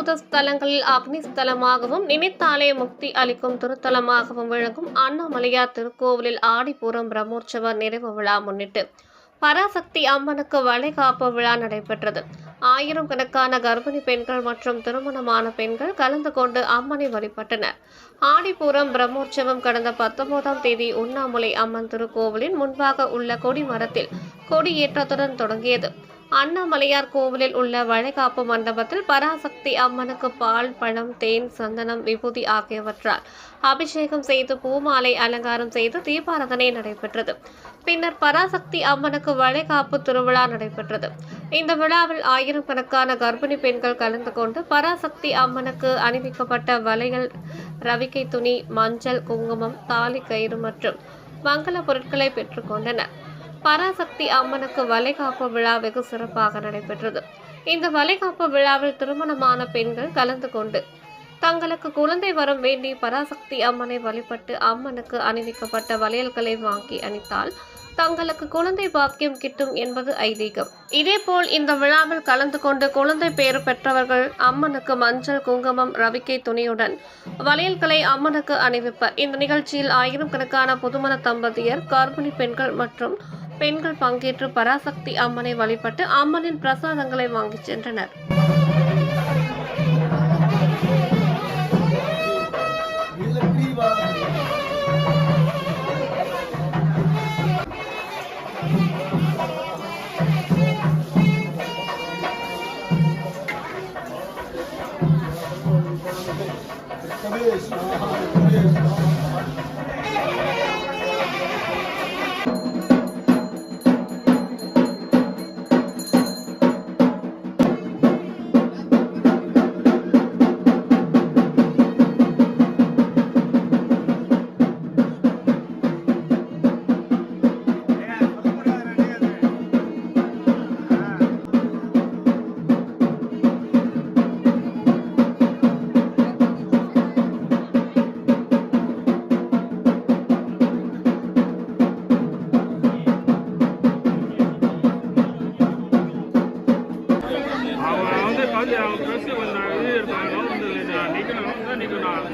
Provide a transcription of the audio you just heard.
பஞ்சபூத ஸ்தலங்களில் அக்னி ஸ்தலமாகவும் நினைத்தாலே முக்தி அளிக்கும் திருத்தலமாகவும் விளங்கும் அண்ணாமலையார் திருக்கோவிலில் ஆடிப்பூரம் பிரம்மோற்சவ நிறைவு விழா முன்னிட்டு பராசக்தி அம்மனுக்கு வளைகாப்பு விழா நடைபெற்றது. ஆயிரம் கணக்கான கர்ப்பிணி பெண்கள் மற்றும் திருமணமான பெண்கள் கலந்து கொண்டு அம்மனை வழிபட்டனர். ஆடிப்பூரம் பிரம்மோற்சவம் கடந்த பத்தொன்பதாம் தேதி உண்ணாமலை அம்மன் திருக்கோவிலின் முன்பாக உள்ள கொடி மரத்தில் கொடியேற்றத்துடன் தொடங்கியது. அண்ணாமலையார் கோவிலில் உள்ள வளைகாப்பு மண்டபத்தில் பராசக்தி அம்மனுக்கு பால் பழம் தேன் சந்தனம் விபூதி ஆகியவற்றால் அபிஷேகம் செய்து பூமாலை அலங்காரம் செய்து தீபாராதனை நடைபெற்றது. பின்னர் பராசக்தி அம்மனுக்கு வளைகாப்பு திருவிழா நடைபெற்றது. இந்த விழாவில் ஆயிரக்கணக்கான கர்ப்பிணி பெண்கள் கலந்து கொண்டு பராசக்தி அம்மனுக்கு அணிவிக்கப்பட்ட வளையல் ரவிக்கை துணி மஞ்சள் குங்குமம் தாலி கயிறு மற்றும் மங்கள பொருட்களை பெற்றுக்கொண்டனர் பராசக்தி அம்மனுக்கு வளைகாப்பு விழா வெகு சிறப்பாக நடைபெற்றது. இந்த வளைகாப்பு விழாவில் திருமணமான பெண்கள் கலந்து கொண்டு தங்களுக்கு குழந்தை வரம் வேண்டி பராசக்தி அம்மனை வழிபட்டு அம்மனுக்கு அணிவிக்கப்பட்ட வளையல்களை வாங்கி அணித்தால் தங்களுக்கு குழந்தை பாக்கியம் கிட்டும் என்பது ஐதீகம். இதேபோல் இந்த விழாவில் கலந்து கொண்டு குழந்தை பேறு பெற்றவர்கள் அம்மனுக்கு மஞ்சள் குங்குமம் ரவிக்கை துணியுடன் வளையல்களை அம்மனுக்கு அணிவிப்பர். இந்த நிகழ்ச்சியில் ஆயிரம் கணக்கான புதுமண தம்பதியர் கர்ப்பிணி பெண்கள் மற்றும் பெண்கள் பங்கேற்று பராசக்தி அம்மனை வழிபட்டு அம்மனின் பிரசாதங்களை வாங்கிச் சென்றனர் Come here. வந்து அவங்க பேசி கொஞ்சம் இது இருக்காங்க வந்து நீக்கணும் நீக்கணும்